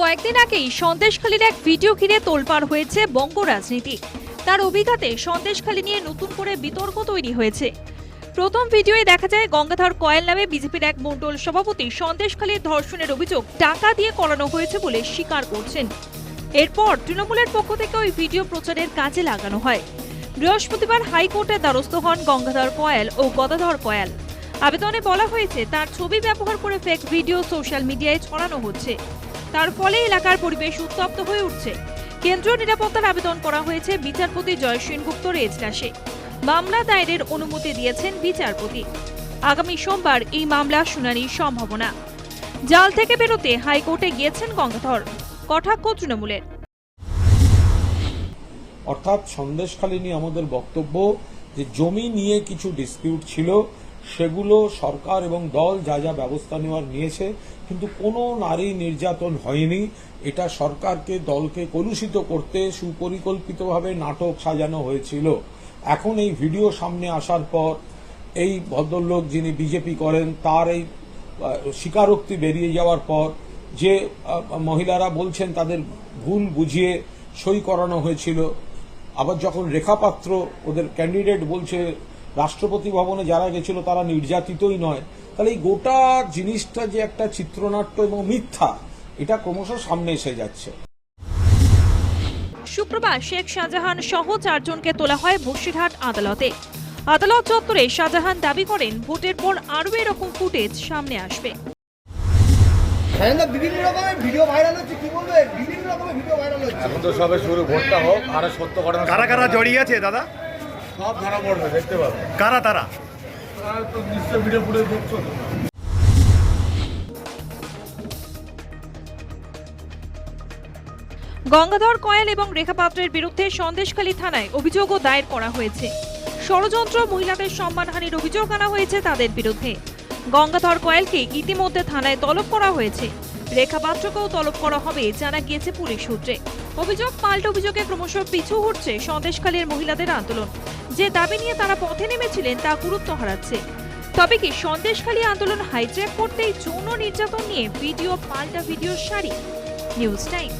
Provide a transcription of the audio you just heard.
কয়েকদিন আগেই সন্দেশখালীর এক ভিডিও ঘিরে তোলপাড় হয়েছে বঙ্গ রাজনীতি। তার অভিঘাতে সন্দেশখালী নিয়ে নতুন করে বিতর্ক তৈরি হয়েছে। প্রথম ভিডিওয়ে দেখা যায় গঙ্গাধর কয়েল নামে বিজেপির এক মণ্ডল সভাপতি সন্দেশখালীর ধর্ষণের অভিযোগ টাকা দিয়ে করানো হয়েছে বলে স্বীকার করছেন। এরপর তৃণমূলের পক্ষ থেকে ওই ভিডিও প্রচারের কাজে লাগানো হয়। বৃহস্পতিবার হাইকোর্টের দ্বারস্থ হন গঙ্গাধর কয়াল ও গদাধর কয়াল। আবেদনে বলা হয়েছে, তার ছবি ব্যবহার করে ফেক ভিডিও সোশ্যাল মিডিয়ায় ছড়ানো হচ্ছে। তার ফলে এলাকার পরিবেশ উত্তপ্ত হয়ে উঠছে। কেন্দ্রীয় নিরাপত্তার আবেদন করা হয়েছে বিচারপতি জয় সেনগুপ্তর এজলাসে মামলা দায়েরের অনুমতি দিয়েছেন বিচারপতি। আগামী সোমবার এই মামলা শুনানির সম্ভাবনা। জাল থেকে বেরোতে হাইকোর্টে গিয়েছেন গঙ্গাধর। কটাক্ষ তৃণমূলের। অর্থাৎ সন্দেশখালী নিয়ে আমাদের বক্তব্য যে জমি নিয়ে কিছু ডিসপিউট ছিল সেগুলো সরকার এবং দল যা যা ব্যবস্থা নেওয়ার নিয়েছে, কিন্তু কোনো নারী নির্যাতন হয়নি। এটা সরকারকে, দলকে কলুষিত করতে সুপরিকল্পিতভাবে নাটক সাজানো হয়েছিল। এখন এই ভিডিও সামনে আসার পর এই ভদ্রলোক যিনি বিজেপি করেন, তার এই স্বীকারোক্তি বেরিয়ে যাওয়ার পর যে মহিলারা বলছেন তাদের ভুল বুঝিয়ে সই করানো হয়েছিল, আবার যখন রেখাপাত্র ওদের ক্যান্ডিডেট বলছে রাষ্ট্রপতি ভবনে যারা গেছিল তারা নির্যাতিতই নয়। তাহলে এই গোটা জিনিসটা যে একটা চিত্রনাট্য এবং মিথ্যা এটা ক্রমশ সামনে এসে যাচ্ছে। শুক্রবার শেখ শাহজাহান সহ চারজনকে তোলা হয় বসিরহাট আদালতে। আদালত চত্বরে শাহজাহান দাবি করেন ভোটের পর আরও এরকম ফুটেজ সামনে আসবে। হ্যাঁ বিভিন্ন রকমের ভিডিও ভাইরাল হচ্ছে কি বলবে? বিভিন্ন রকমের ভিডিও ভাইরাল হচ্ছে। এখন তো সবে শুরু ভোটটা হোক আরও সত্য ঘটনা কারা কারা জড়িয়ে আছে দাদা? সব ধরা পড়বে দেখতে পাবে। কারা তারা? তো নিশ্চয় ভিডিও ফুটে দেখছ গঙ্গাধর কয়েল এবং রেখা পাত্রের বিরুদ্ধে সন্দেশখালী থানায় অভিযোগও দায়ের করা হয়েছে। ষড়যন্ত্র মহিলাদের সম্মানহানির অভিযোগ আনা হয়েছে তাদের বিরুদ্ধে। গঙ্গাধর কয়েলকে ইতিমধ্যে থানায় তলব করা হয়েছে। রেখা পাত্রকেও তলব করা হবে জানা গিয়েছে পুলিশ সূত্রে। অভিযোগ, পাল্টা অভিযোগে ক্রমশ পিছু হচ্ছে সন্দেশখালীর মহিলাদের আন্দোলন। যে দাবি নিয়ে তারা পথে নেমেছিলেন তা গুরুত্ব হারাচ্ছে। তবে কি সন্দেশখালী আন্দোলন হাইজ্যাক করতেই যৌন নির্যাতন নিয়ে ভিডিও, পাল্টা ভিডিও সারি? News time